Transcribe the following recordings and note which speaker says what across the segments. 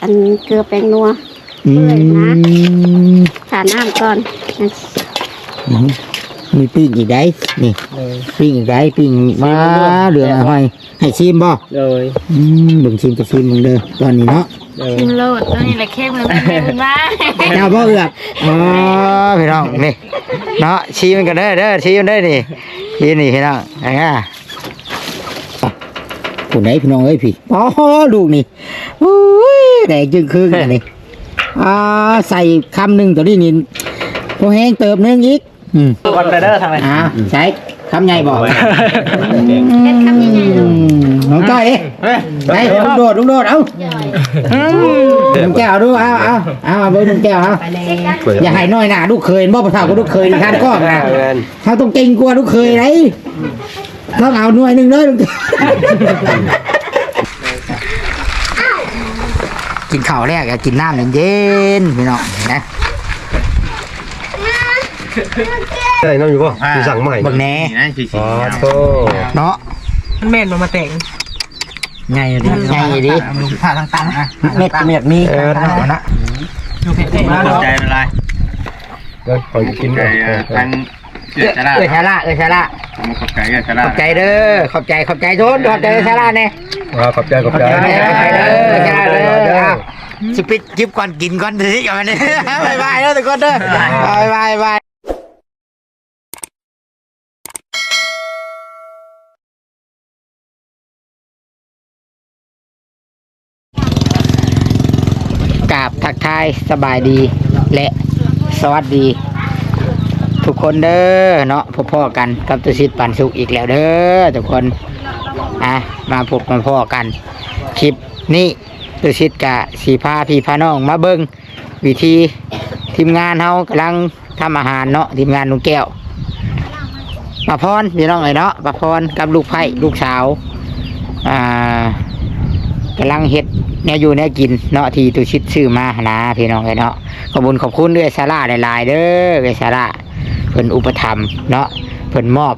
Speaker 1: อันเกลือแป้งนัว
Speaker 2: อื
Speaker 1: เปื่อยนะ
Speaker 2: ม
Speaker 1: ทาน้ำก่อน
Speaker 2: อืมมีปิ้งอีกได้นี่
Speaker 3: เลย
Speaker 2: ปิ้งอีกได้ปิ้งมาเหลืองอะไรให้ชิมบ่
Speaker 3: เลย
Speaker 2: อืมเบิ่งชิมกับชิมมึงเด้อตอนนี้เนาะ
Speaker 3: เลย
Speaker 1: ชิมโลดตัวนี้แหละเข้มเลยเป็นบุญมาก
Speaker 2: เจ้าบ่เอือกอ๋อพี่น้องนี่เนาะชิมกันเด้อเด้อชิมเด้อนี่ชิมนี่พี่น้องอ่า ผู้ไหนพี่น้องเอ้ยพี่อ๋อลูกนี่อุ้ยแดงจึงครึ่งอันนี่อ่าใส่คำหนึ่งตัวนี้นี่พอแห้งเติมนึงอีกอืม
Speaker 3: วันเดอร์ทางไหน
Speaker 2: อ่าใช้คำใหญ่บอก
Speaker 1: เฮ็ดคำใหญ่ๆลูก
Speaker 2: น้องก้อยเอ๊ะไปลุงโดดลุงโดดเอาลุงแก้วดูเอาเอาเอาเอาเบิ้งลุงแก้วเอาอย่าให้น้อยหน้าลูกเคยบ่ประทาก็ลูกเคยทานก้อนนะ เขาต้องเก่งกว่าลูกเคยไร ต้องเอาหน่วยหนึ่งเลยลุงแก้วกินข้าวแรกอะกินน้ำเย็นๆพี่น้องนะ
Speaker 4: ใช่น้องอยู่ป่ะกูสั่งใหม่
Speaker 2: บักแหน่
Speaker 4: อ๋อโธ่
Speaker 2: เนาะ
Speaker 3: มันแม่นมันมาแต่ง
Speaker 2: ไงดิไงดิ
Speaker 3: ผ่าทางตันอะ
Speaker 2: เม็ดเม็ดมีเออนะ
Speaker 3: ดูเผ็ดๆมา
Speaker 5: ขอบใจอะไร
Speaker 4: เดี๋ยวขอกิน
Speaker 5: ใจ
Speaker 4: ก่อน
Speaker 5: ทาง เสือชรา
Speaker 2: เออชาละเออชาละ
Speaker 5: มาขอบใจกับช
Speaker 2: ข
Speaker 5: รา
Speaker 2: อบใจเด้อขอบใจขอบใจโทษขอบใจชาละเนี่ย
Speaker 4: อ่าขอบใจขอบใจ
Speaker 2: ขอบใจขอบใจเด้อชาละเด้ออะสปิดจิบก่อนกินก่อนสิกันวันนี้บายบายเด้อทุกคนเด้อบายบายบายกราบทักทายสบายดีและสวัสดี ทุกคนเด้อเนาะพ่อๆกันกับตุสิทธิ์ปันสุขอีกแล้วเด้อทุกคนอะมาพบมาพ่อกัน คลิปนี้ตุสิทธิ์กะสีพาพี่พาน้องมาเบิ้งวิธีทีมงานเฮากำลังทำอาหารเนาะทีมงานลุงแก้วปาพรพี่น้องเอ๋ยเนาะปาพรกับลูกไผ่ลูกสาวอ่ากำลังเฮ็ดแนวอยู่แนวกินเนาะที่ตุชิตซื้อมานะพี่น้องเอ๋ยเนาะขอบคุญขอบคุณด้วยซาร่าหลายๆเด้อด้วซาร่า พิ่นอุปถัมภ์เนาะเพิ่นมอบ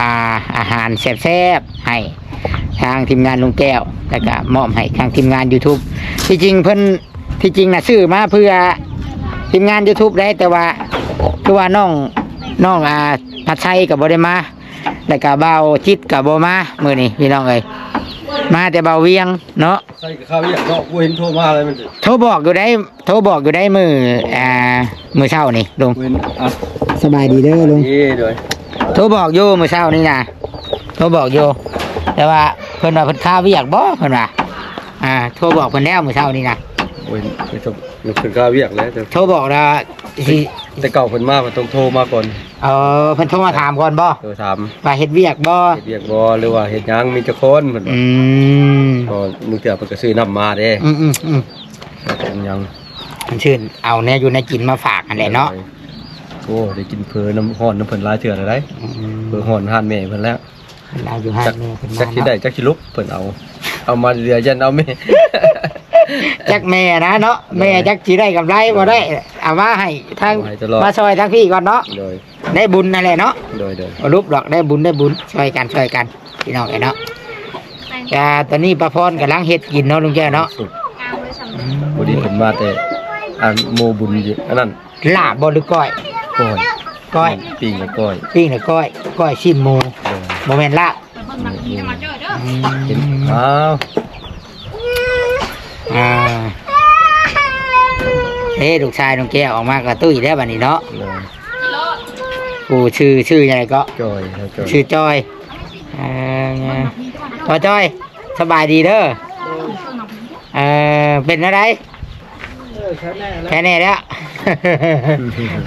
Speaker 2: อาอาหารแซ่บๆให้ทางทีมงานลุงแก้วแล้วก็มอบให้ทางทีมงาน YouTube ที่จริงเพิ่นที่จริงนะซื้อมาเพื่อทีมงาน YouTube ได้แต่ว่าคือว่าน้องน้องอ่าพัดชัยกับบ่ได้มาแล้วก็เบาจิตกับบ่มามื้อนี้พี่น้องเอ้ย มาแต่เบาเวียงเนาะ
Speaker 4: ใส่ข้าวอย่างก็กูเห็นโทรมาเลยมันสิ
Speaker 2: โทรบอกอยู่ได้โทรบอกอยู่ได้มืออ่ามือเช้านี่ลุง
Speaker 4: กูเห็นอะ
Speaker 2: สบายดีเด้อลุง
Speaker 4: นี่ด้วย
Speaker 2: โทรบอกอยู่เมื่อเช้านี่นะโทรบอกอยู่แต่ว่าเพิ่นว่าเพิ่นข้าวเวียกบ่เพิ่นว่าอ่าโทรบอกเพิ่นแล้วเมื่อเช้านี่นะ
Speaker 4: กูเห็นไปจบมันเป็นข้าวเวียกแล้วแต่
Speaker 2: โทรบอกแล้วสิ
Speaker 4: แต่เก่าเพิ่นมามันต้องโทรมาก่อน
Speaker 2: เออเพิ่นโทรมาถามก่อนบ่
Speaker 4: เออถาม
Speaker 2: ว่าเฮ็ดเวียกบ่
Speaker 4: เฮ็ดเวียกบ่หรือว่าเฮ็ดหยังมีจักคนเพิ่น
Speaker 2: อืม
Speaker 4: ก็มึงเถื่อเพิ่นก็ซื้อน้ำมาเด้
Speaker 2: อืมอืมอืม
Speaker 4: เป็นหยัง
Speaker 2: เพิ่นชื่นเอาแน่อยู่ในกินมาฝากนั่นแหละเนาะ
Speaker 4: โอ้ได้กินเพลน้ำฮ้อนน้ำเพิ่นหลายเถื่อแล้วได้
Speaker 2: อืม
Speaker 4: เพลฮ้อนห่านแม่เพิ่นแล้ว
Speaker 2: เพิ่นเอาอยู่ให้
Speaker 4: จัก
Speaker 2: แม่เพิ่น
Speaker 4: จัก
Speaker 2: มา
Speaker 4: สิได้
Speaker 2: เนาะ
Speaker 4: จักสิลุกเพิ่นเอา เอามาเรือยันเอาแม่
Speaker 2: จักแม่นะเนาะแม่จักสิได้กำไรบ่ได้เอามาให้ทาง
Speaker 4: เอาให้ตลอด
Speaker 2: มาซอยทางพี่ก่อนเนาะ
Speaker 4: โดย
Speaker 2: ได้บุญนั่นแหละเนาะ
Speaker 4: โดยโดย
Speaker 2: รูปดอกได้บุญได้บุญช่วยกันช่วยกันพี่น้องไอ้เนาะแต่ตอนนี้ป้าพรกำลังเฮ็ดกินเนาะลุงแก้วเนาะ
Speaker 4: สุดพอดีผมมาแต่อันโมบุญอยู่อันนั้น
Speaker 2: ลาบบ่หรือก้อย
Speaker 4: ก้อย
Speaker 2: ก้อย
Speaker 4: ปิ้งกับก้อย
Speaker 2: ปิ้งหรือก้อยก้อยชิมหมู
Speaker 4: โดย
Speaker 2: บ่แม่นลาบ
Speaker 4: เห็นอ้าว
Speaker 2: อ่าเฮ้ลูกชายลุงแก้วออกมากระตุ้ยได้วบัดนี้เนาะ
Speaker 4: โดย
Speaker 2: กูชื่อชื่ออะไรก็
Speaker 4: จอยแล้วจอย
Speaker 2: ชื่อจอยเอ่อพอจอย สบายดีเด้อเออเป็นอะไรแค่นี้แล้ว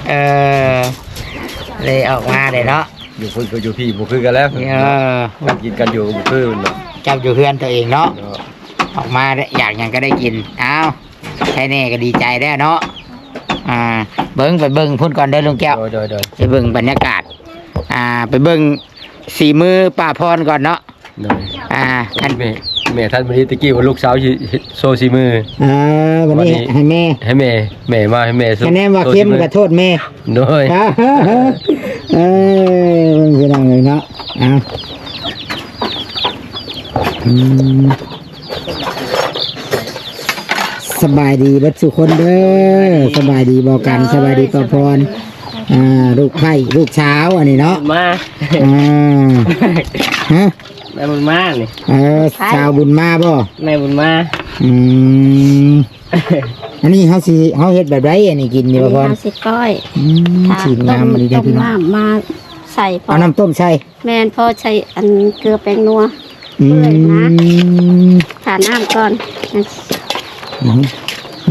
Speaker 2: เออเลยออกมาเลยเนาะ
Speaker 4: อยู่พุ่นก็อยู่พี่บุคือกันแล้ว
Speaker 2: เออ
Speaker 4: กินกันอยู่บุคือมันเนาะ
Speaker 2: จับอยู่เพื่อนตัวเองเนาะ
Speaker 4: เนาะ
Speaker 2: ออกมาได้อยากหยังก็ได้กินอ้าวแค่นี้ก็ดีใจแล้วเนาะอ่าเบิ้งไปเบิ้งพุ่นก่อนเด้อลุงแก้ว
Speaker 4: โดยโดยโดย
Speaker 2: ไปเบิ้งบรรยากาศ อ่า ไปเบิ้งสีมือป้าพรก่อนเนาะ
Speaker 4: โดย
Speaker 2: อ่าคัน
Speaker 4: แม่แม่ท่านวันนี้ตะกี้ว่าลูกสาวสิโซซีมือ
Speaker 2: อ่าวันนี้ให้แม่
Speaker 4: ให้แม่แม่มาให้แม่โซ
Speaker 2: คะแนนว่าเข้มก็โทษแม่
Speaker 4: โดย
Speaker 2: อ่าฮะฮะเอ้ยมันคือนังเลยเนาะเอาอืม สบายดีเบัดสุคนเด้อสบายดีบอกกันสบายดีต่อพรอ่าลูกไผ่ลูกเช้าวอันนี้เนาะ
Speaker 3: มา
Speaker 2: อ่าฮะ
Speaker 3: แม่บุญมานี่
Speaker 2: เออชาวบุญมาบ่
Speaker 3: แม่บุญมา
Speaker 2: อืมอันนี้เขาสิเขาเฮ็ดแบบไรอันนี้กินนี่บ่พร
Speaker 1: น้ำสิก้อย
Speaker 2: อืมสีงามอันนี้ได้
Speaker 1: ต้ม
Speaker 2: พี่น้อง
Speaker 1: น้ำมาใส่พอ
Speaker 2: เอาน้ำต้มใส่
Speaker 1: แมนพอใส่อันเกลือแป้งนัว
Speaker 2: อื
Speaker 1: เปื่อยนะ
Speaker 2: ม
Speaker 1: ทาน้ำก่อน
Speaker 2: อื ม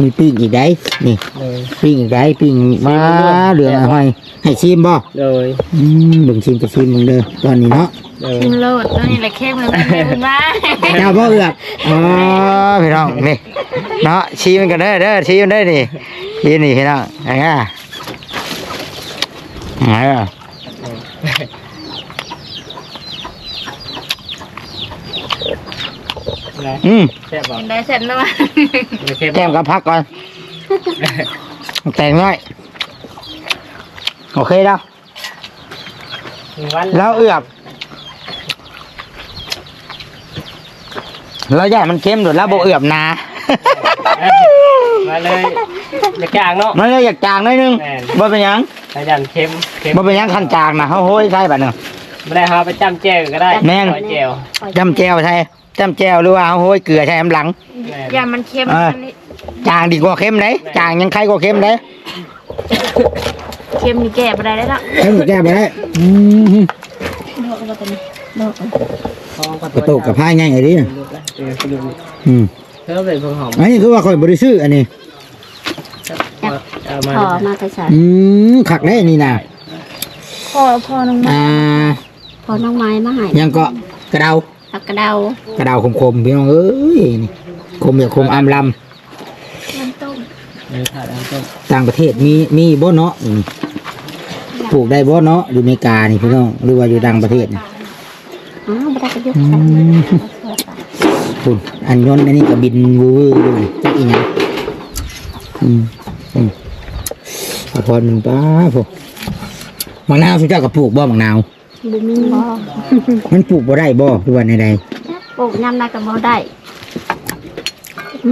Speaker 2: มีปิ้งอีกได้นี่
Speaker 3: เลย
Speaker 2: ปิ้งอีกได้ปิ้งมาเหลืองอะไรให้ชิมบ่
Speaker 3: เลย
Speaker 2: อืมเบิ่งชิมกับชิมเบิ่งเด้อตอนนี้เนาะ
Speaker 3: เลย
Speaker 1: ชิมโลดตัวนี้แหละเข้มเลยแม่บุญมา
Speaker 2: เจ้าบ่เอือกอ๋อพี่น้องนี่เนาะชิมกันเด้อเด้อชิมเด้อนี่นี่นี่พี่น้องอ่าอ่า อืม
Speaker 3: แซ่บบ่
Speaker 1: ได้เสร็จแล้วมั้ย
Speaker 3: ไม่เข้ม
Speaker 2: แก้มกับพักก่อน แต่งน้อย โอเคแล้ว
Speaker 3: วัน
Speaker 2: แล้วเอือกเราอยากมันเค็มหรือแล้วโบเอือบนา
Speaker 3: มาเลยจะกลางเนาะ
Speaker 2: มันเลยอยากจางหนิดนึง
Speaker 3: แม่น
Speaker 2: บ่เป็นหยัง
Speaker 3: อาจารย์เค็มเค็ม
Speaker 2: บ่เป็นหยังขั้นจางนะเขาโห้ยใช่บัดเนาะ
Speaker 3: ไม่ได้หาไปจำแจ้วก็ได้
Speaker 2: แม่น
Speaker 3: ซอยแจ้ว
Speaker 2: จำแจวใช่ จำแจวหรือว่าเขาโห้ยเกลือใช่น้ำหลัง
Speaker 3: แม่น
Speaker 1: อย่ามันเค็ม
Speaker 2: เออ
Speaker 1: อันนี้
Speaker 2: จางดีกว่าเค็มเลยจางยังใครกว่าเค็มเลย
Speaker 1: เค็มนี่แก้ไปได้แล้วเนาะ
Speaker 2: เค็มแก้ไปได้อืม
Speaker 1: โลกมาตัวนี้โลก
Speaker 2: กระตุกกับผ้าง่ายไงดิ
Speaker 3: เออคุณดู
Speaker 2: อืม
Speaker 3: เธอเป็นคนหอม
Speaker 2: อันนี้คือว่าคอยบริสุทธิ์อันนี้
Speaker 3: เอามา
Speaker 1: พอมาไปใส่
Speaker 2: อืมขักได้นี่นะ
Speaker 1: พอพอน้องไม้
Speaker 2: อ่า
Speaker 1: พอน้องไม้มาให้
Speaker 2: ยังก็กระเดา
Speaker 1: ผักกระเดาก
Speaker 2: ระเดาคมๆพี่น้องเอ้ยนี่คมอย่าคมอำล
Speaker 1: น้ำต้ม
Speaker 3: เออขาดน้ำต้มำ
Speaker 2: ต่างประเทศมีมีบ่เนาะอืมปลูกได้บ่เนาะอยู่อเมริกานี่พี่น้องหรือว่าอยู่ต่างประเทศนี่
Speaker 1: อ้าวไม่ได้ก็ยก
Speaker 2: อื
Speaker 1: ใส่
Speaker 2: มคุณอันยนต์อันนี้ก็บินวื้อๆอยู่จักอีหยังอืมอืมขอพรมันป้าพวกมะนาวสุเจ้าก็ปลูกบ่มะนาว
Speaker 1: บุมีบ่
Speaker 2: มันปลูกบ่ได้บ่หรือว่าใด
Speaker 1: ปลูกยำนากับบ่ได้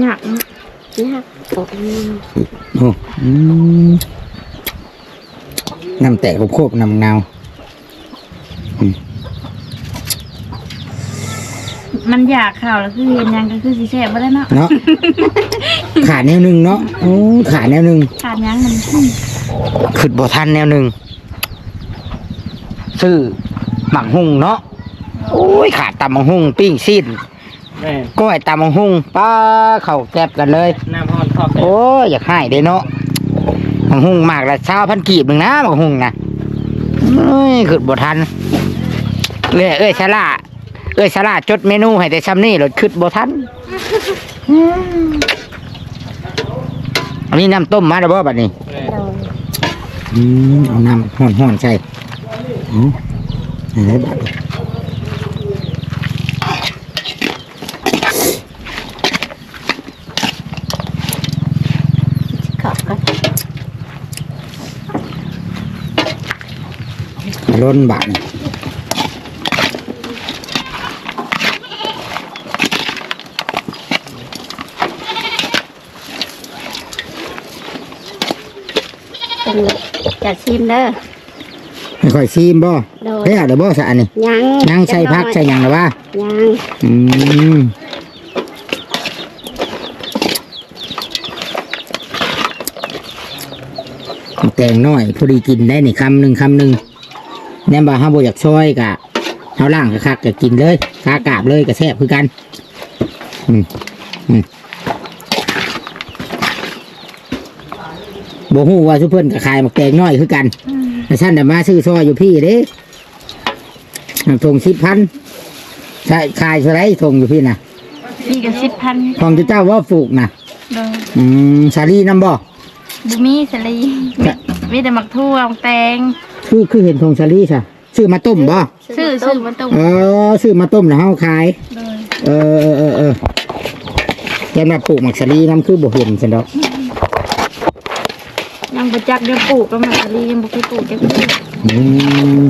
Speaker 1: หนักหนักปลูกย
Speaker 2: ๆโอ้อืมน้ำแตกโคกๆน้ำมะนาว
Speaker 1: มันอยากข่าวแล้วคือเห็นยังก็คือสิแซ่บบ่ได้เนาะ
Speaker 2: เนาะขาดแนวหนึ่งเนาะโอ้ขาดแนวหนึ่ง
Speaker 1: ขาดยังมัน
Speaker 2: ขึ้นบ่ทันแนวหนึ่ง ซื้อหมักหุ่งเนาะโอ้ยขาดตำมังหุ่งปิ้งซีด
Speaker 3: แม่น
Speaker 2: ก้อยตำมังหุ่งป้าเข่าแก็บกันเลย
Speaker 3: น้ำห้อนทอด
Speaker 2: โอ้ยอยากให้เด้เนาะมังหุ่งมากละเช้าพันกีบหนึ่งนะมังหุ่งนะเอ้ยขึ้นบ่ทันเอ้ยเอ้ยชะลาเอ้ยชะลาจดเมนูให้แต่ซ้ำนี่รถขึ้นบ่ทันอันนี้น้ำต้มมาแล้วบ่บัดนี้
Speaker 3: แม่น
Speaker 2: อืมเอาน้ำห่อนห่อนๆใส่ อืมอะไรแบ บนี้
Speaker 1: ขอบกัน
Speaker 2: ล้นบาทนี่
Speaker 1: เป็นจะชิมเด้อ
Speaker 2: ไม่ค่อยซีมบ่
Speaker 1: โดย
Speaker 2: เฮ้ยเดี๋ยวบ่สะอันนี่
Speaker 1: ยัง
Speaker 2: ยังใส่พักใส่หยังหรือว่า
Speaker 1: ยัง
Speaker 2: อืมแต่งน้อยพอดีกินได้นี่คำหนึ่งคำหนึ่งแน่บ่าห้าบอยากช่วยกะเอาล่างกะคักกะกินเลยคากาบเลยกะแซ่บคือกัน อืมอืมบ่ฮู้ว่าชุเพิ่นกะขายหมักแตงน้อยคือกัน แต่ฉันน่ะมาซื้อซอยอยู่พี่เด้ทงสิบพันใช่ขายเท่าไรทงอยู่พี่น่ะ
Speaker 1: พี่กับสิบพัน
Speaker 2: ของเจ้าว่าปลูกน่ะ
Speaker 1: โดย
Speaker 2: อืมสาลีน้ำบ่
Speaker 1: บุมีสลีมีแต่หมักทั่วหมักแตง
Speaker 2: คือคือเห็นทงสาลีใช่ซื้อมาต้มบ่
Speaker 1: ซื้อซื้อมันต้ม
Speaker 2: เออซื้อมาต้มแล้วเฮาขาย
Speaker 1: โดย
Speaker 2: เออเออเออเออแค่มาปลูกหมักสาลีน้ำคือบ่เห็นซั่นดอก
Speaker 1: ยังประจักเดี๋ยวปลูกก็หมักสลียังบุกปลูกจะปลูก
Speaker 2: อืม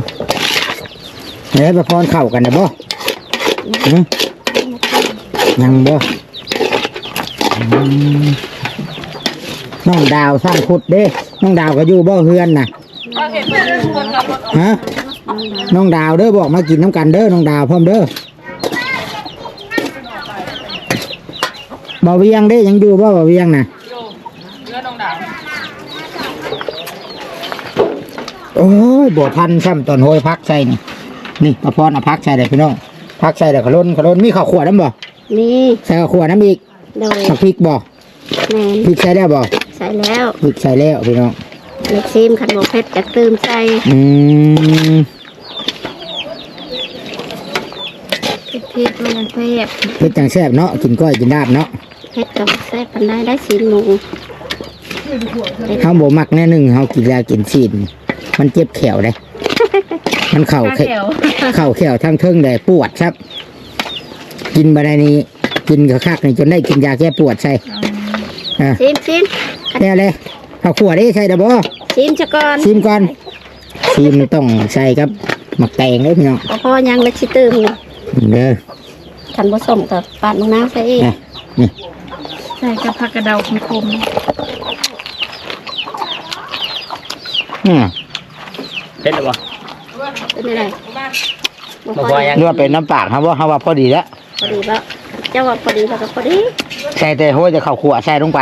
Speaker 2: เฮ้ยประพรเข้ากันนะบ่ฮะยังบ่อืมน้องดาวสร้างขุดเด้น้องดาวก็อยู่บ่เฮือนน่ะฮะน้องดาวเด้อบอกมากินน้ำกันเด้อน้องดาวพร้อมเด้อบ่เวียงเด้ยังอยู่บ่บ่เวียงน่ะ โอ้ยบ่ทันซ้ำตอนโหยพักใส่นี่นี่มาพรเอาพักใส่เลยพี่น้องพักใส่เดี๋ยวขลุ่นขลุ่นมีข้าวขวดน้ำบ่
Speaker 1: นี่
Speaker 2: ใส่ข้าวขวดน้ำอีก
Speaker 1: โดย
Speaker 2: ผักพริกบ่
Speaker 1: แมน
Speaker 2: พริกใส่ได้บ่
Speaker 1: ใส่แล้ว
Speaker 2: พริกใส่แล้วพี่น้อง
Speaker 1: เล็กซีมขันโบเพชรจะตื่มใส่
Speaker 2: อืม
Speaker 1: พริกพริกมันจะแซ่บ
Speaker 2: เผ็ดจังแซ่บเนาะกินก้อยกินลาบเนาะ
Speaker 1: เพชรกับแซ่บปันได้ได้สีหมู
Speaker 2: เฮาบ่มักแน่หนึงเฮากินยากินซีน มันเจ็บแขวเด้มันเข่าแขวเข่าแขวทั้งเทิงได้ปวดครับ กินบ่ได้นี่กินกระคักนี่จนได้กินยาแก้ปวดใส่อ่า
Speaker 1: ซีมซีม
Speaker 2: แล้วเลยข้าวขัวได้ใส่ดอกบ่
Speaker 1: ซีมจะก่อน
Speaker 2: ชิมก่อนชิมต้องใส่ครับหมักแตงเด้อพี่น้อง
Speaker 1: พอพอยังเล็กสิตื่ม
Speaker 2: เด้อ
Speaker 1: ขันผสมกับปาดมะนาวใส่อีก
Speaker 2: นะนี่
Speaker 1: ใส่กับผักกระเดาคม
Speaker 2: อืม
Speaker 3: เผ็ดหรือเปล่า
Speaker 1: ๆเป็นอะไร
Speaker 3: บ่พอยัง
Speaker 2: นวดเป็นน้ำปากครับว่าเฮาว่าพอดีแล้ว
Speaker 1: พอดีแล้วเจ้าว่าพอดีแล้วก็พอดี
Speaker 2: ใส่แต่โหจะเข้าขวใส่ลงไป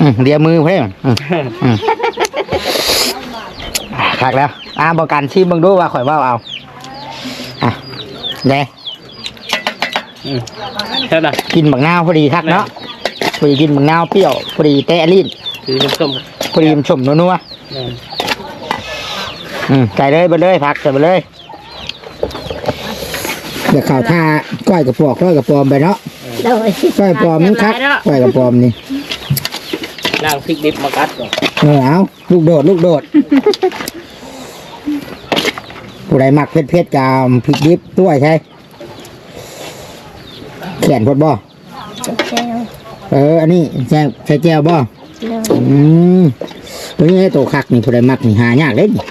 Speaker 2: อืมเดียวมือเพื่อนอืมอืมอะคักแล้วอ่าบอกกันชิมเบิ่งดูว่าข่อยว่าเอาอะเด้
Speaker 3: อืมเท่าไหร่
Speaker 2: กินบักนาวพอดีคักเนาะพอดีกินบักนาวเปรี้ยวพอดีเตะลิ้น
Speaker 3: คือน้ำส้ม
Speaker 2: พอดีมันชมนัว
Speaker 3: แม่น
Speaker 2: ๆ อืมใส่เลยไปเลยพักใส่ไปเลยเดี๋ยวข่าวท่าก้อยกระปอกก้อยกระปอมไปเนาะ
Speaker 1: โดย
Speaker 2: ก้อยปลอมมันคักก้อยกระปอมนี่
Speaker 3: ล่างพริกดิบมากัดก่อน
Speaker 2: เออเอาลูกโดดลูกโดดผู้ใดมักเผ็ดเผ็ดๆกามพริกดิบด้วยใช่แขนพดบ่
Speaker 1: แก้ว
Speaker 2: เอออันนี้ใช่ใช่แก้วบ่
Speaker 1: โดย
Speaker 2: อืม ตัวนี้ให้ตัวคักนี่ผู้ใดมักนี่หายากเลยนี่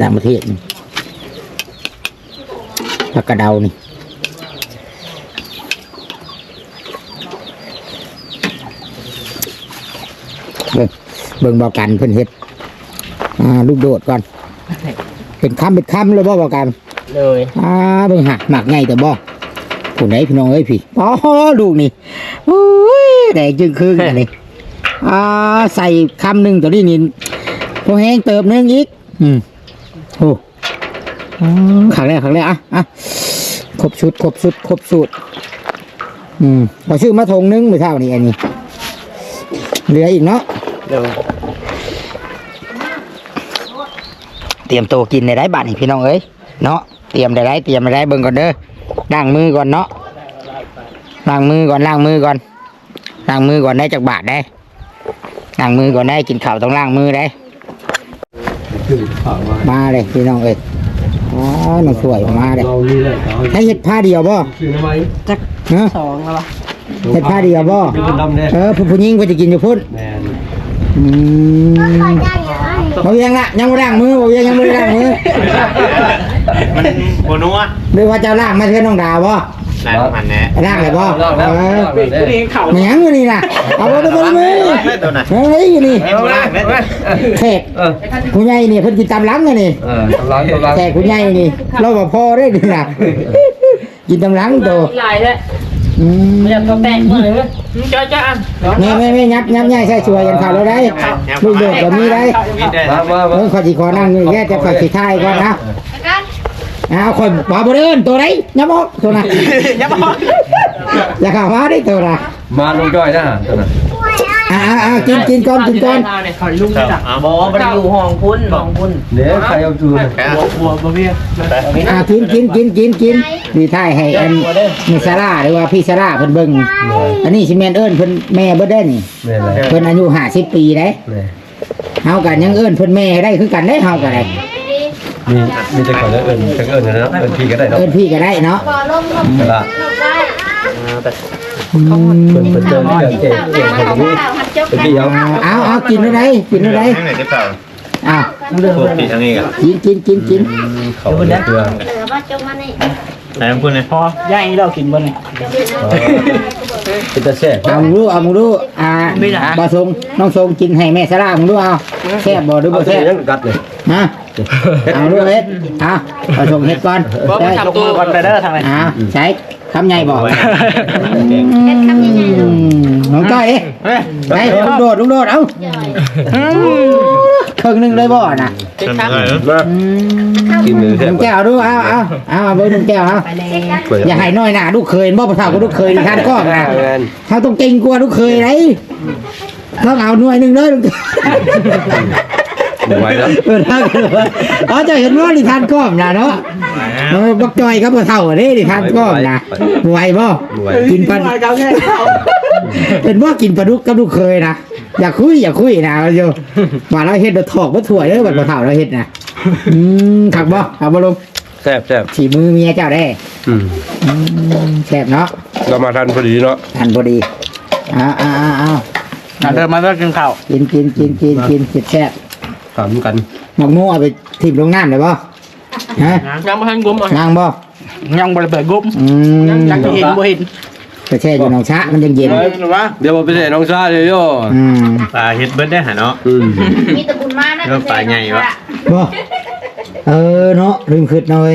Speaker 2: ต่างประเทศนี่ผักกระเดานี่เบิ่งเบิ่งบอกกันเพิ่นเฮ็ดอ่าลูกโดดก่อนเป็นคำเป็นคำเลยบ่บอกกัน
Speaker 3: เลย
Speaker 2: อ่าเบิ่งหักหมักไงแต่บ่ผู้ไหนพี่น้องเอ้ยพี่อ๋อลูกนี่โอ้ยแดงจึงครึ่งอันนี้ อ่าใส่คำหนึ่งตัวนี้นี่พอแห้งเติมหนึงอีก อืมโอ้อ๋อขังแรกขังแรกอะอะครบชุดครบชุดครบสูตรอืมพอชื่อมาทงหนึงไม่เท่านี้อันนี้เหลืออีกเนาะ
Speaker 3: เลย
Speaker 2: เตรียมตัวกินในได้บ้านนี่พี่น้องเอ้ยเนาะเตรียมได้ไรเตรียมได้ไรเบิ่งก่อนเด้อล้างมือก่อนเนาะล้างมือก่อนล้างมือก่อนล้างมือก่อนได้จากบาทได้ ล้างมือก่อนได้กินข้าวต้องล้างมือได้ มาเลยพี่น้องเอ้ยอ๋อน้องสวยมาเลย
Speaker 4: เรานี่แหละเรา
Speaker 2: ให้เห็ดผ้าเดียวบ่
Speaker 4: ชื่อทำไม
Speaker 2: ฮะ
Speaker 3: สองแล้ว
Speaker 2: เห็ดผ้าเดียวบ่
Speaker 4: เป็นคนดำแน่
Speaker 2: เออผู้ผู้หญิงก็จะกินอยู่พุ่น
Speaker 4: แมน
Speaker 2: อืมบ่เวียงละยังบ่ล้างมือบ่เวียงยังบ่ได้ล้างมือ
Speaker 5: มันโบนัว
Speaker 2: หรือว่าเจ้าล้างมาเทื่อน้องดาวบ่
Speaker 5: นายมันแน่
Speaker 2: ล้างเลยบ่
Speaker 4: เล่าแล้ว
Speaker 2: เออ
Speaker 4: เล่าแล้ว
Speaker 3: เรียงเข่า
Speaker 2: แหงอยู่นี่นะเอาไปไปไปมือ
Speaker 5: ไม่ตัวไหน
Speaker 2: เฮ้ยอยู่นี่
Speaker 5: เอาล่างเลย
Speaker 2: แขก
Speaker 4: เออ
Speaker 2: คุณยายนี่เพิ่นกินตามหลังไงนี่
Speaker 4: เออกำลังกำลัง
Speaker 2: แขกคุณยายนี่เราบ่พอได้ดีนะกินตามหลังโต
Speaker 3: ลายเลย
Speaker 2: อืม
Speaker 3: ไม่อยากตัวแตกเลยจ้าจ้า
Speaker 2: แม่แม่แม่ยับยับย่ายใส่ช่วยกันเข้าแล้วได้ลูกโดดก็มีได้
Speaker 5: วิทย์ได้
Speaker 4: มามามา
Speaker 2: เพิ่นขอสิขอนั่งอยู่แค่จะขอสิทายก่อนนะเอาคนบ่บ่เดินตัวไหนยับออกตัวน่ะยับออกอย่าเข้ามาได้ตัวน่ะ
Speaker 4: มาลงจ้อยนะตัวน่ะ
Speaker 2: อ่าอ่ากินกินก่อนกินก่อน
Speaker 3: ขอลุงจับ
Speaker 5: อ่า
Speaker 3: บอกว่าไปอยู่ห้องพุ่นห้องพุ่น
Speaker 4: เนี่ยใครเอาจูน
Speaker 3: บัวบัวบัวเบี้ย
Speaker 2: อ่ากินกินกินกินกินดีท้ายให้อันมิซาร่าหรือว่าพี่ซาร่าเพิ่นเบิ่งอันนี้สิแม่นเอิ้นเพิ่นแม่เบิดได้นี่
Speaker 4: แม่นเลย
Speaker 2: เพิ่นอายุ50ปีได้
Speaker 4: แม่
Speaker 2: เฮากันยังเอิ้นเพิ่นแม่ได้คือกันได้เฮากันได้
Speaker 4: มีมีแต่ก่อนแล้วเอิญทั้งเอิญนะเอิญพี่ก็ได้เนาะ
Speaker 2: เอิ้นพี่ก็ได้เนาะ
Speaker 4: กระละ
Speaker 2: อืม
Speaker 4: เปิดเปิดเจอเจอเก่งเก่งคนนี้เป็นพี่เอา
Speaker 2: เอาเอากินได้กินได้
Speaker 5: ข้างไหนจะเปล่า
Speaker 2: อ้าว
Speaker 5: ปกติทางนี้กัน
Speaker 2: กินกินกินกิน
Speaker 4: เขาเพื่อ
Speaker 1: เหลือว่าจงมานี่
Speaker 5: ไหนของคุณเนี่ย
Speaker 3: พอย่างนี้เรากินบนนี่
Speaker 1: เเป็
Speaker 4: นตาแซ่บ
Speaker 2: เอามึงดูเอามึงดูอ่าบาทรงน้องทรงกินให้แม่สลามึงดูเอาแซ่บบ่หรือ
Speaker 4: เอา
Speaker 2: บ่
Speaker 4: แซ่
Speaker 2: แซ่
Speaker 4: บบยังกัดเลย
Speaker 2: ฮะเอาดูเฮ็ดเอาบาทรงเฮ็ดก่อน
Speaker 3: บ่
Speaker 2: ได้
Speaker 3: ทำตัวก่อนไปเด้อทางไหน
Speaker 2: อ่าใช้คำใหญ่บ่
Speaker 1: เฮ็ดคำยังไงลูก
Speaker 2: น้องก้อยเอ๊ะไปลุงโดดลุงโดดเอ้าครึ่งหนึงเลยบ่น่ะ
Speaker 4: มา
Speaker 2: อืม
Speaker 4: กินมือแซ่
Speaker 2: ห
Speaker 4: บ
Speaker 2: นึ่งแก้วดูเอาเอาเอาเอาเบอร์หนึ่งแก้วเอาอย่าให้น้อยหน้าลูกเคยบ่ประเท่ากับลูกเคยทานก้อนนะ
Speaker 4: งาน
Speaker 2: เขาต้องเก่งกว่าลูกเคยไรต้องเอาหน่วยหนึ่งเลยลูก
Speaker 4: ไหวแล้ว
Speaker 2: เออถ้าเกิดว่าอ๋อจะเห็นว่าดิทานก้อมนะเนาะเออบักจอยครับประเท่าเด้ดิทานก้อมนะไหวบ่
Speaker 4: ไหว
Speaker 2: กินปลาเป็นว่ากินปลาดุกกับลูกเคยนะอย่าคุยอย่าคุยนะเอาอยู่มาเราเฮ็ดเราถอกว่าถ่วยเด้อบัดประเท่าเราเฮ็ดนะอืมขักบ่ขักบ่ลง
Speaker 4: แซ่บแซ่บ
Speaker 2: ฉีมือเมียเจ้าได้
Speaker 4: อืม
Speaker 2: อืมแซ่บเนาะ
Speaker 4: เรามาทันพอดีเนาะ
Speaker 2: ทันพอดีอ้าวอ้าวอ้าวอ้าว
Speaker 3: มาเดินมาเดินกินข้าว
Speaker 2: กินกินกินกินกินเสร็จแซ่บ
Speaker 4: ถามกัน
Speaker 2: หมกโม่เอาไปทิ่มลงน้ำได้ป่ฮะ
Speaker 3: ยังบ่ทันกุ้ม
Speaker 2: นางบ่
Speaker 3: ยังบ่ได้เปิดกุ้ม
Speaker 2: อืม
Speaker 3: ยังเห็นบ่เห็น
Speaker 2: ไปแช่อยู่หนองชะมันยังเย็น
Speaker 4: เดี๋ยวผมไปใส่น้องซาเลยโย่
Speaker 2: อืม
Speaker 5: ปลาเฮ็ดเบิดได้หาเนาะ
Speaker 4: อืม
Speaker 1: มีแตะบุญมานะ
Speaker 5: เรื่องปลาใหญ่วะ
Speaker 2: บ่เออเนาะลืมคิดหน่อย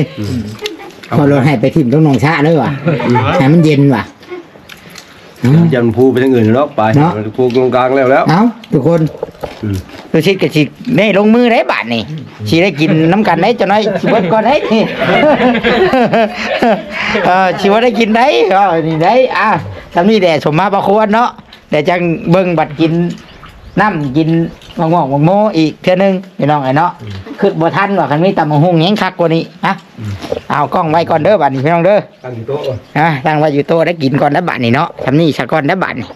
Speaker 2: พอเราให้ไปทิ่มตรงหนองชะเลยว่ะให้มันเย็นว่ะเอ้า
Speaker 4: ยันพูไปทางอื่นเนาะไป
Speaker 2: เนาะ
Speaker 4: พูตรงกลางแล้วแล้ว
Speaker 2: เอ้าทุกคน
Speaker 4: อืม
Speaker 2: ตัวชิดกับชิดได้ลงมือได้บาทนี่ชีได้กินน้ำกันได้จะน้อยชีวิตก่อนได้นี่เออชีวิตได้กินได้ก็นี่ได้อะทำนี่แดดสมมาประควรเนาะแต่จังเบิ่งบัดกินน้ำกิน มะม่วงมะโมอีกเท่านึงพี่น้องไอ้เนาะคือบ่ทันว่าคันมีตำมะฮุ่งแหงคักกว่านี้นะเอากล้องไว้ก่อนเด้อบัดนี้พี่น้องเด้อ
Speaker 4: ตั้งที่โต๊ะ
Speaker 2: อะตั้งไว้อยู่โต๊ะได้กินก่อนแล้วบัดนี้เนาะทำนี่สักก่อนแล้วบัดนี้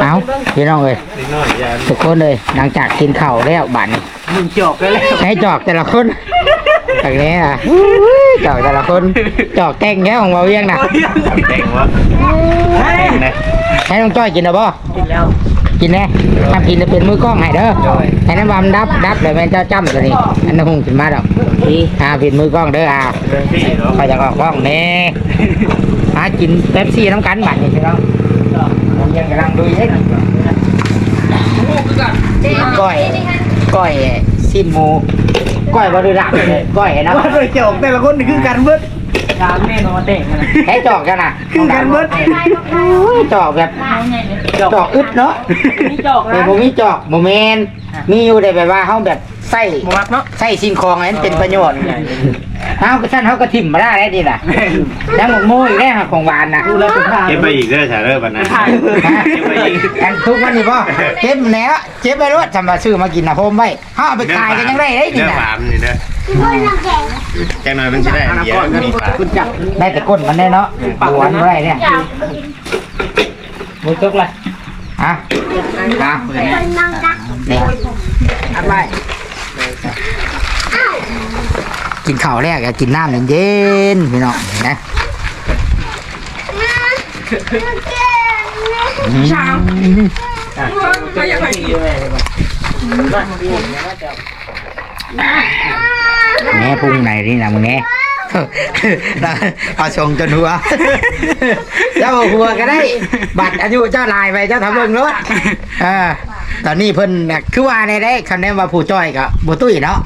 Speaker 2: เอาพี่น้องเอ้ย
Speaker 5: นิดหน่อยอย่า
Speaker 2: ทุกคนเลยหลังจากกินข้าวแล้วบัดนี้
Speaker 3: มึงจอกได้แล้ว
Speaker 2: ให้จอกแต่ละคนแบบนี้อะจอกแต่ละคนจอกแกงแง่ของเราเวียงนะ
Speaker 5: เด้งวะเด้งนะ
Speaker 2: ให้น้องจ้อยกินนะบ่
Speaker 3: กินแล้ว
Speaker 2: กินแน่ถ้ากินจะเป็นมือกล้องให้เด้อให้น้ำวามดับดับเลยแม่นเจ้าจ้ำตัวนี้อันนั้นคงกินมาดอกอ่าเป็นมือกล้องเด้ออ่า
Speaker 5: เรื่องพี่เนาะ
Speaker 2: ไปจะออกกล้องแน่หากินเป๊ปซี่น้ำกันบัดนี่พี่น้องผมยังกำลังดูเล็กก้อยก้อยซิมหมูก้อยบริรักเลยก้อยนะ
Speaker 3: ว่าโดยจอกแต่ละคนนี่คือกันเบิดยามแน่นอนเด้งนะ
Speaker 2: แค่จอกกันนะ
Speaker 3: คือกันเบิด
Speaker 2: จอกแบบ จอกอึดเนาะ
Speaker 3: นี่จอก
Speaker 2: แต่
Speaker 3: นะ
Speaker 2: ผมมีจอกโมเมนมีอยู่ได้แบบว่าเขาแบบใส่
Speaker 3: บ่มักเนาะ
Speaker 2: ใส่สิ่งของอันนั้นเป็นประโยชน์เขาก็สั้นเขาก็ทิ่มมาได้ได้ดีล่ะแล้วหมกโม่อีกได้หักของหวานนะ
Speaker 3: ดูแลสุขภาพ
Speaker 5: เก็บไปอีกเด้อถ่ายเด้อบัดนั้นเก็บไปอีก
Speaker 2: อันทุกวันนี้ป่ะเจ็บแล้วเจ็บไปรถทำมาซื้อมากินนะโฮมไว้เขาเอาไปขายกันยังได้ได้ดี
Speaker 5: เนื้อ
Speaker 2: นะ
Speaker 5: ฝามนี่เด้อจังหน่อยมันจะได้อันเดียวมีปลา
Speaker 3: คุณจับ
Speaker 2: ได้แต่ก้นมันได้เนาะหวานไม่ได้เนี่ย
Speaker 3: มือจกเลย
Speaker 2: ฮะฮะนี่
Speaker 3: อันไป
Speaker 2: กินข้าวแรกก็กินน้ำเย็นๆพี่น้องนะแม่พุ่งไหนนี่นะมึงแน่ เอาชงจนหัว เจ้าหัวก็ได้ บัตรอายุเจ้าลายไปเจ้าทำเบิ่งรถเออตอนนี้เพิ่นน่ะคือว่าในได้คำแนนว่าผู้จ้อยกับบ่ตุ้ยเนาะ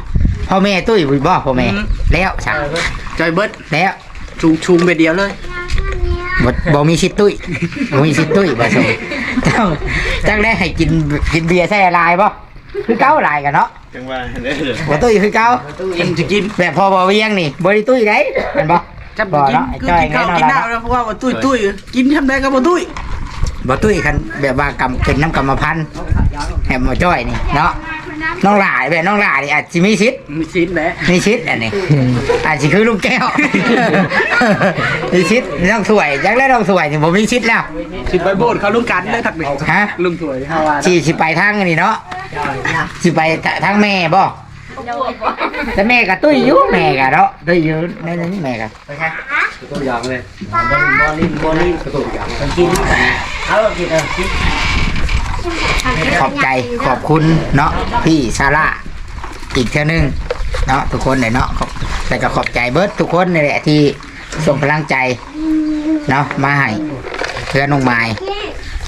Speaker 2: พ่อแม่ตุ้ยบ่พ่อแม่ แล้วสั่ง
Speaker 3: จอยเบิด
Speaker 2: แล้ว
Speaker 3: ชุงชุงไปเดียวเลย
Speaker 2: บ่บ่มีสิทธิ์ตุ้ยบ่มีสิทธิ์ตุ้ยบ่ส่งเจ้าจังได้ให้กินกินเบียร์ใส่ลายบ่ คือเก้าลายกันเนาะ
Speaker 5: จังว่าเด้อ
Speaker 2: บ่ตุ้ยคือเก้า
Speaker 3: กินจะกิน
Speaker 2: แบบพอบ่เวียงนี่บ่ได้ตุ้ยได้แม่นบ่
Speaker 3: จับ
Speaker 2: บ่
Speaker 3: กิน
Speaker 2: เนาะไอ้
Speaker 3: คือ
Speaker 2: จ้อย
Speaker 3: กิน
Speaker 2: ไง
Speaker 3: ข้าว
Speaker 2: เนาะ
Speaker 3: กินน้ำแล้วเพราะว่าว่าตุ้ยตุ้ยกินทำได้ก็บ่ตุ้ย
Speaker 2: บ่ตุ้ยคันแบบว่ากำเป็นน้ำกรรมพันธุ์แหมบ่จ้อยนี่เนาะ น้องหลายแบบน้องหลายนี่อาจสิมีสิทธิ์
Speaker 3: มีชิ้นแหละ
Speaker 2: มีชิดอันนี้อาจจะคือลูกแก้ว มีชิดน้องสวยจักแล้วน้องสวยนี่ผมมีชิดแล้ว
Speaker 3: สิไปโบสถ์เขาลุงกันได้ทักหนึ่ง
Speaker 2: ฮะ
Speaker 3: ลุงถวยฮาวา
Speaker 2: สิสิไปทางอันนี้เนาะสิไปทางแม่บ่แต่แม่กับตุ้ยอยู่แม่กับเนาะตุ้ยอยู่นั่นนี่แม่กับ
Speaker 4: ตัวอย่างเลย
Speaker 2: ขอบใจขอบคุณเนาะพี่ซาร่าอีกเท่านึงเนาะทุกคนเลยเนาะขอบแล้วก็ขอบใจเบิร์ดทุกคนนี่แหละที่ส่งพลังใจเนาะมาให้เพื่อนน้องไม้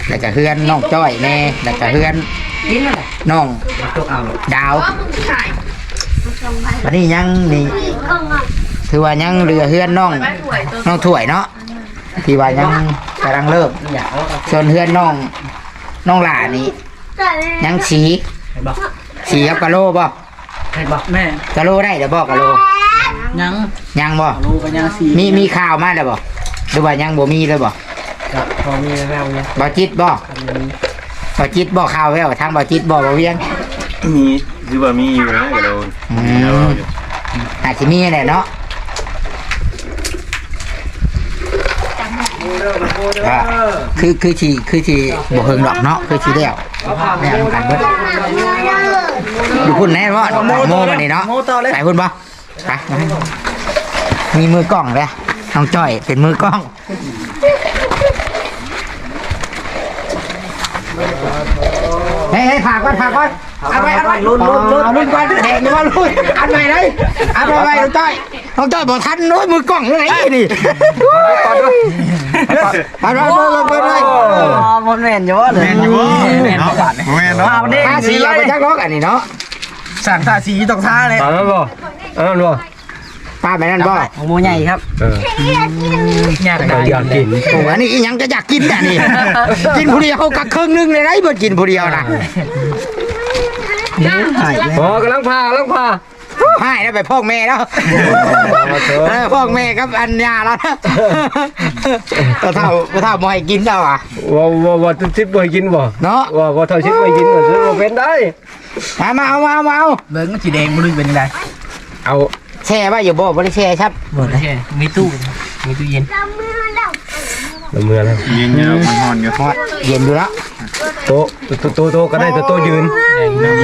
Speaker 2: แล้วก็เพื่อนน้องจ้อยแน่แล้วก็เพื่อนน้องดาววันนี้ยังนี่ถือว่ายังเหลือเพื่อนน้องน้องถ้วยเนาะที่ว่ายังกำลังเริ่มส่วนเพื่อนน้อง น้องหลานี่ยังสีสีกับกะโลบ่
Speaker 3: บอกแม่
Speaker 2: กะโลได้เดี๋ยวบอกกะโล
Speaker 3: ยัง
Speaker 2: ยังบ่
Speaker 3: รู้กันยังสี่
Speaker 2: มีมีข่าวมาแล้วบ่หรือว่ายังบ่มีเลยบ่
Speaker 3: กับพอมีแล้วเนี่ย
Speaker 2: บ่จิตบ่บ่จิตบ่ข่าวแววทางบ่จิตบ่บ่เวียง
Speaker 5: มีคือว่ามีอยู่นะกระโดน
Speaker 2: อืมอาจสิมีแหละเนาะ ก็คือคือสิคือสิบ่เฮิงดอกเนาะคือสิแล้วแล้วกันเบิดอยู่พุ่นแน่บ่โมบัดนี้เนาะ
Speaker 3: โมต่อเลย
Speaker 2: ไปพุ่นบ่ไปมีมือกล้องเลยน้องจ้อยเป็นมือกล้องเฮ้ยเฮ้ยผ่าก่อนผ่าก่อนเอาไปเอาไปลุ้นลุ้นลุ้นลุ้นก่อนแดงนี่ว่าลุ้นอันใหม่เลยอันใหม่ไปน้องจ้อยน้องจ้อยบอกทันน้อยมือกล้องเลยนี่ เอาไปเอาไปเอาไปเลย
Speaker 3: มันแม่นเยอะเลย
Speaker 5: แม่นอยู่บ่เนาะแม่นเนาะ
Speaker 2: ท่าสีเอาไปจักล็อกอันนี้เนาะ
Speaker 3: สั่งท่าสีตกท่าเลย
Speaker 4: ตามนั้นบ่เอันนั้นบ่
Speaker 2: ป้าไปนั่นบ่
Speaker 3: ของโมใหญ่ครับ
Speaker 4: อ
Speaker 3: ยาก
Speaker 4: ได้อยากกิน
Speaker 2: โอ้อันนี้ยังจะอยากกินแต่นี่กินผู้เดียวกักครึ่งนึงเลยนะเบิดกินผู้เดียวนะ
Speaker 4: อ๋อกำลังพากำลังพา
Speaker 2: ให้แล้วไปพ่อแม่แล้วเออพ่อแม่กับอัญญาแล้วนะก็เท่าก็เท่าบ่ให้กินแล้วอะ
Speaker 4: ว่าว่าว่าทุกทิศบ่ให้กินบ่
Speaker 2: เนาะ
Speaker 4: ว่าว่าเท่าชิดบ่ให้กินก็ซื้อบ่เป็นได้
Speaker 2: มามาเอามาเอามาเอา
Speaker 3: เบิ้งสีแดงมันเป็นยังไง
Speaker 4: เอา
Speaker 2: แช่ไว้อยู่บ่บ่ได้แช่ครับ
Speaker 3: หมดเลยมีตู้มีตู้เย็น
Speaker 4: ละเมือแล้ว
Speaker 5: ยิงยาวมันหอนอยู่
Speaker 2: ฮอดเย็นอยู่แล้ว
Speaker 4: โตะโตะโตะโตะก็ได้แต่โตะยืน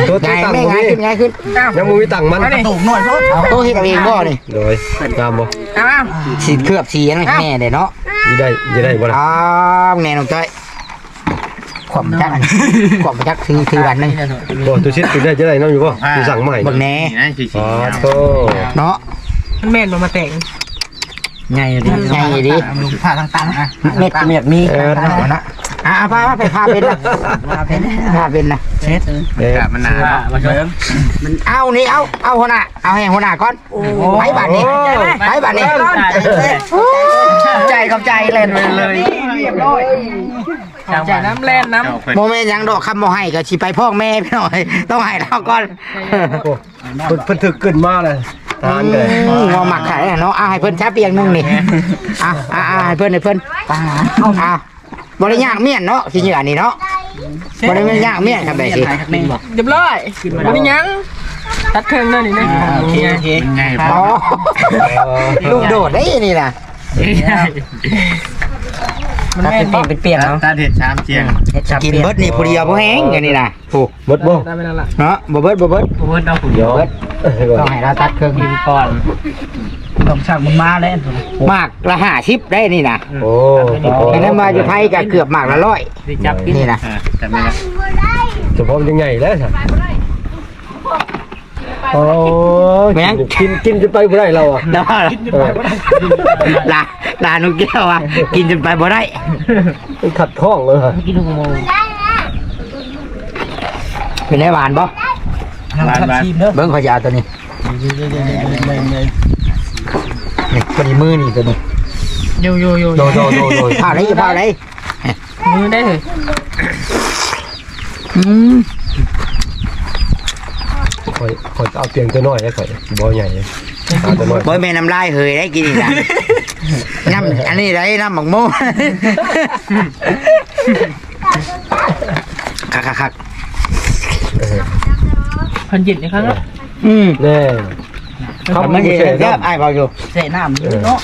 Speaker 4: โตะ
Speaker 2: ไง
Speaker 4: ตั้ง
Speaker 2: แม่
Speaker 4: บ่
Speaker 2: ไง
Speaker 4: มี
Speaker 2: ขึ้นไงขึ้น
Speaker 4: ยังบ่มีตังค์มัน
Speaker 3: ตูกหน่อยเพราะ
Speaker 2: โตเฮ็ดเอาเองบ่นี่
Speaker 4: โดยงามบ่
Speaker 3: อ้าว
Speaker 2: สีเคลือบสีนั่นแน่เด้เนาะ
Speaker 4: สิได้สิได้บ่ล่ะ
Speaker 2: อ้าวแน่น้องจ้อยขวบจักอันขวบจักคือคือวันหนึง
Speaker 4: บ่ตัวชิดสิได้จะได้นำอยู่บ่สิสั่งมาให้
Speaker 2: บักแหน่
Speaker 5: นี่นะสี
Speaker 4: อ๋อ
Speaker 5: ๆ
Speaker 4: โต
Speaker 2: เนาะ
Speaker 3: มันแม่นมันมาแต่งไงดิ
Speaker 2: ไงดิ
Speaker 3: ลุงผ่าทางตันนะ
Speaker 2: เม็ดเม็ดมีเอานะ อะเอาพาไปพาเป็นนะพาเป็นพาเป็นนะ
Speaker 3: เช็ด
Speaker 4: เด้
Speaker 5: กะมันหนา
Speaker 3: มาชม
Speaker 2: เอานี่เอาเอาหัวหน้าเอาให้หัวหน้าก่อนไปบัดนี้ไปบัดนี้
Speaker 3: ใจกับใจเล่นเลยใจน้ำแล่นน้
Speaker 5: เจ้าเพิ่น
Speaker 2: โมเมนต์ยังดอกคำบ่ให้ก็สิไปพ่อแม่พี่หน่อย ต้องให้เราก่อน
Speaker 4: โอ้เพิ่นเพิ่นถึกขึ้นมาเลยทานกันเลย
Speaker 2: อืมงอหมักไข่เนาะเอาให้เพิ่นแช่เปียงหนึงนี่อะอะอะให้เพิ่นให้เพิ่นเอาอะ บริยากเมียนเนาะสิเหยื่อนี่เนาะบริยากเมียนครับแบบสิำ
Speaker 3: เรียบร้อยมันยังตัดเครื่องนั่นนี่นะโอเคโอเค
Speaker 5: เป็นไง
Speaker 2: อ๋อลูกโดดได้นี่น่ะ
Speaker 3: มันแม่นเป็นเปลี่ยนแล้ว
Speaker 5: ตาเด็ดชามเชียง
Speaker 2: กินเบิดนี่ผู้เดียวบ่แห้งอย่างนี้น่ะผู้
Speaker 4: หมดบ่
Speaker 3: ได้ไม่นานละ
Speaker 2: เนาะบ่เบิดบ่เบิด
Speaker 3: ผมว่าเราขุด
Speaker 4: เดี๋ยว
Speaker 2: เบิดต้องให้เราตัดเครื่องกิน
Speaker 3: ก่อนต้องช่างมันมาแล้ว
Speaker 2: หมากละ50ได้นี่น่ะ
Speaker 4: โอ้
Speaker 2: เห็นมาอยู่ไทยก็เกือบหมากละร้อย
Speaker 3: จับกิน
Speaker 2: นี่น่ะ
Speaker 5: อ่าจำไม่ได้
Speaker 4: เฉพาะยังไงแล้วสิ โอ้กินกินจะไปบ่ได้เราอะ
Speaker 2: แล้วว่า
Speaker 4: เออ
Speaker 2: ลาลานุกแก้วอะกินจนไปบ่ได้
Speaker 4: มันขัดข้องเลยฮะ
Speaker 3: กินลูกโม
Speaker 2: เป็นได้หวานบ่
Speaker 3: ทำทีมเด้อ
Speaker 2: เบิ่งเขาจะเอาตัวนี้นี่ตัวนี้มือนี่ตัวนี้
Speaker 3: โยโยโย
Speaker 2: โดโดโดโดผ้าไหนผ้าไหน
Speaker 3: มือได้เลย
Speaker 2: อืม
Speaker 4: คอยคอยเอาเตียงตัวน้อยให้ข่อยบ่ใหญ่เอาตัวน้อย
Speaker 2: บ่แม่น้ำลายเฮยได้กินอีกนะน้ำอันนี้ได้น้ำหมักโม่คักคักคัก
Speaker 3: พันยินอีกครั้งละ
Speaker 2: อืม
Speaker 4: แน่
Speaker 2: ทำมันเย็นแล้วไอ้เบาอยู่
Speaker 3: เสน้ำเนาะ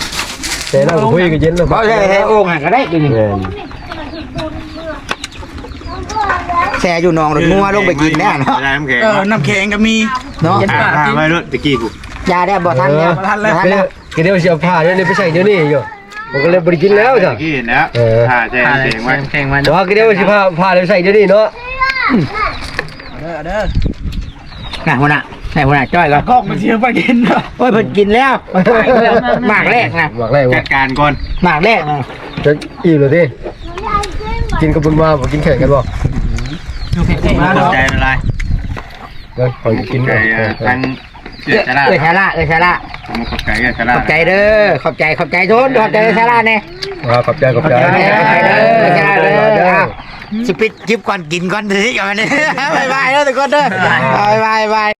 Speaker 4: แต่นั่งคุยกันเย็นแล้ว
Speaker 2: เบาใช่ใช่โอ่งอะก็ได้กิน
Speaker 4: แน่
Speaker 2: แช่อยู่หนองหรืองัวลงไปกินแน่เนาะ
Speaker 5: ได้น้ำแข็ง
Speaker 3: เออน้ำแข็งก็มี
Speaker 2: เนาะ
Speaker 5: อ่าอ่าไว้รถตะกี้กู
Speaker 2: ยาได้บ่ทันแล้วบ่ทัน
Speaker 4: เดี๋
Speaker 2: แล้ว
Speaker 4: ยวเดี๋ยวเสียผ้าเดี๋ยวนี้ไปใส่เดี๋ยวนี้อยู่ผมก็เลยบ่ได้กินแล้วจ้ะ
Speaker 5: ตะกี้เห็นแล้ว
Speaker 4: เออ
Speaker 5: อ่าแช่น้ำแข็งไว้
Speaker 3: น้ำแข็งมา
Speaker 4: แต่ว่าก็เดี๋ยวสิผ้าผ้าเดี๋ยวใส่เดี๋ยวนี้เนาะ
Speaker 3: เด้อเด้อ
Speaker 2: น่ะหัวหน้าไหนหัวหน้าจ้อยก่อน
Speaker 3: กอกมาเชียร์ไปกินเนาะ
Speaker 2: โอ้ยเพิ่นกินแล้วหมากแรกนะ
Speaker 4: หมักแรก
Speaker 5: จั
Speaker 4: ว่า
Speaker 5: ดการก่อน
Speaker 2: หมากแรกนะ
Speaker 4: จะอิ่มเลยดิกินกับบุญมาบ่กินแข่งกันบ่
Speaker 5: ขอบใจอะไร
Speaker 4: เดี๋ยวขอกิน
Speaker 5: ใจ
Speaker 4: ก่อน
Speaker 5: ทางเชื่อชนะ
Speaker 2: เอ้ยชาละเอ้ยชาละ
Speaker 5: ผมขอบใจเชื่อช
Speaker 2: ข
Speaker 5: นะ
Speaker 2: อบใจเด้อขอบใจขอบใจทุนขอบใจชาละเนี่ย
Speaker 4: อ่าขอบใจขอบใจ
Speaker 2: ขอบใจเด้อชาละเด้อสิปิดจิบก่อนกินก่อนสิก่อนนี่บายบายเด้อทุกคนเด้อบายบายบาย